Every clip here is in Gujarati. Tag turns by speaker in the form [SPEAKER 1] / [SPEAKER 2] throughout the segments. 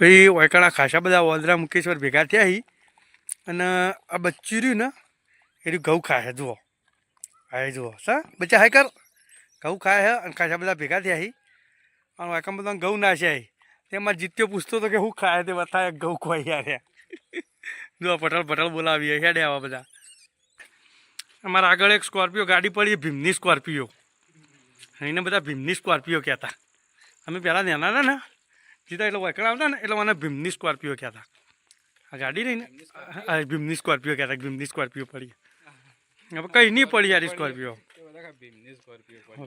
[SPEAKER 1] પછી વૈકણા ખાસા બધા ઓલરા મુકેશ્વર ભેગા થયા હી. અને આ બચ્ચું રહ્યું ને એ ઘઉં ખાય છે જુઓ. હા જુઓ. સા? બચ્ચા, હાય કર. ઘઉં ખાય હે અને ખાસા બધા ભેગા થયા હી. અને વાયકામ બધા ઘઉં નાશ્યા હી. તેમાં જીત્યો પૂછતો હતો કે શું ખાય તે બતાવે ઘઉં ખવાઈ યાર જો પટલ પટલ બોલાવીએ હેડે આવા બધા. અમારા આગળ એક સ્કોર્પિયો ગાડી પડી, ભીમની સ્કોર્પિયો. એને બધા ભીમની સ્કોર્પિયો કહેતા. અમે પહેલાં નાના હતા ને. સીધા એટલે વૈકણ આવતા ને એટલે મને ભીમની સ્કોર્પિયો કહેતા. આ ગાડી રહી ને ભીમની સ્કોર્પિયો કહેતા ભીમની સ્કોર્પિયો પડી. હવે કઈ નહીં પડી યાર સ્કોર્પિયો.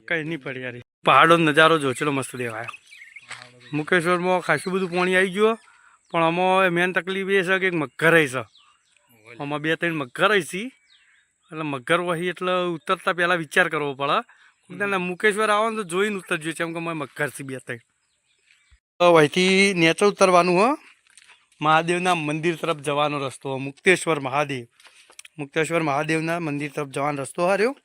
[SPEAKER 1] કઈ નહીં પડી યાર. પહાડો નજારો જો ચલો મસ્ત દેખાય. મુકેશ્વરમાં ખાસું બધું પાણી આવી ગયું પણ આમાં મેન તકલીફ એ છે કે મગર રહી છે. આમાં બે ત્રણ મગર રહી છે. એટલે મગર વહી એટલે ઉતરતા પહેલાં વિચાર કરવો પડે. મુકેશ્વર આવો ને તો જોઈને ઉતરજો છે એમ કે મગર છે બે ત્રણ. તો વહીથી નેચે ઉતરવાનું, હો? મહાદેવના મંદિર તરફ જવાનો રસ્તો મુક્તેશ્વર મહાદેવ. મુક્તેશ્વર મહાદેવના મંદિર તરફ જવાનો રસ્તો હાર્યો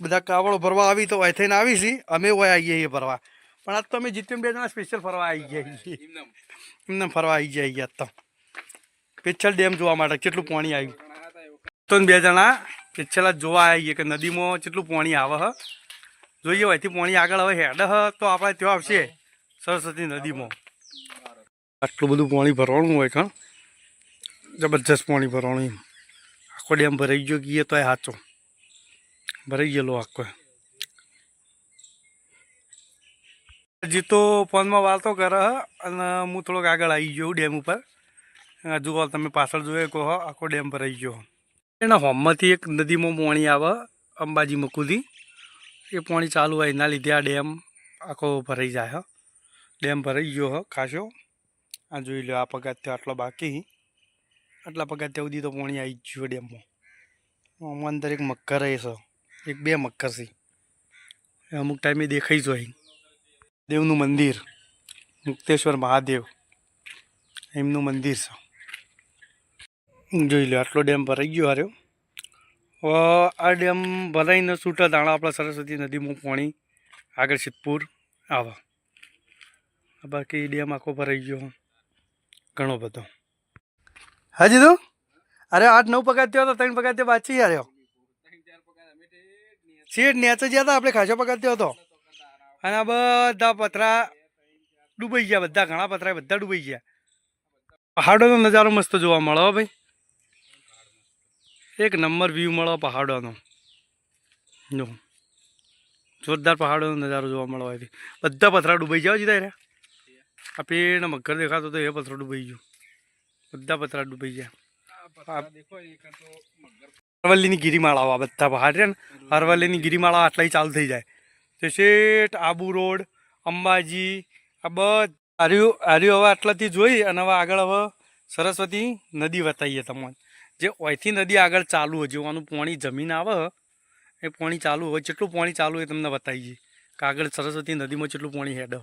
[SPEAKER 1] બધા કાવડો ભરવા આવી તો અહીં થઈને આવી છીએ અમે હોય આવીએ છીએ ફરવા. પણ આજ તો અમે જીતીને બે જણા સ્પેશિયલ ફરવા આવી ગયા છીએ. એમને ફરવા આવી ગયા તો. પેચ્છલ ડેમ જોવા માટે કેટલું પાણી આવ્યું? તો બે જણા પેચ્છલા જોવા ગયા કે નદીમાં કેટલું પાણી આવે, હ? જોઈએ હોયથી પાણી આગળ હવે હેડ, હ? તો આપણે ત્યાં આવશે. સરસ્વતી નદીમાં આટલું બધું પાણી ભરવાનું હોય કાં? જબરજસ્ત પાણી ભરવાનું એમ. આખો ડેમ ભરાઈ ગયો ગઈએ તો એ સાચો ભરાઈ ગયેલો આખો. હજી તો ફોનમાં વાતો કરે અને હું થોડોક આગળ આવી ગયો ડેમ ઉપર. કોલ તમે પાછળ જોયે કહો આખો ડેમ ભરાઈ ગયો. એના હોમમાંથી એક નદીમાં પાણી આવે, અંબાજી મકુદી. એ પાણી ચાલુ હોય એના લીધે આ ડેમ આખો ભરાઈ જાય હ. ડેમ ભરાઈ ગયો હ ખાસો આ જોઈ લો આ પગાથિયો આટલો બાકી આટલા પગાથિયા સુધી તો પાણી આવી જ ગયું ડેમમાં. આમાં અંદર એક મક્કર રહે છે એક બે મક્કર છે. અમુક ટાઈમે દેખાઈ અહીં દેવનું મંદિર. મુક્તેશ્વર મહાદેવ. એમનું મંદિર છે. જોઈ લો આટલો ડેમ ભરાઈ ગયો હાર્યો. આ ડેમ ભરાઈને છૂટા દાણા આપણા સરસ્વતી નદીમાં પાણી. આગળ સિદ્ધપુર. આવે. બાકી ડેમ આખો ભરાઈ ગયો. ઘણો બધો. હાજી તો અરે આઠ નવ પગાર થયો તો ત્રણ પગાર થયો બાચી આવ્યો સીટ નેચે ગયા હતા, આપણે ખાસો થયો હતો. અને આ બધા પતરા ડૂબાઈ ગયા, બધા ઘણા પતરા, બધા ડૂબાઈ ગયા. પહાડોનો નજારો મસ્ત જોવા મળે ભાઈ. એક નંબર વ્યૂ મળે પહાડોનો. જો. જોરદાર પહાડોનો નજારો જોવા મળવા બધા પથરા ડૂબાઈ જાવ જીતા રે આ પેડ મગર દેખાતો તો એ પથરો ડૂબાઈ ગયો. બધા પથરા ડૂબાઈ ગયા અરવલ્લીની ગિરિમાળાઓ આ બધા બહાર છે ને અરવલ્લીની ગિરિમાળા આટલાય ચાલુ થઈ જાય. તો શેઠ આબુ રોડ અંબાજી આ બધ આર્યું આર્યું હવે આટલાથી જોઈ અને હવે આગળ હવે સરસ્વતી નદી વતાવીએ તમને. જે ઓયથી નદી આગળ ચાલુ હોય જોવાનું પાણી જમીન આવે એ પાણી ચાલુ હોય જેટલું પાણી ચાલુ હોય તમને બતાવીએ. કે આગળ સરસ્વતી નદીમાં જેટલું પાણી હેડ.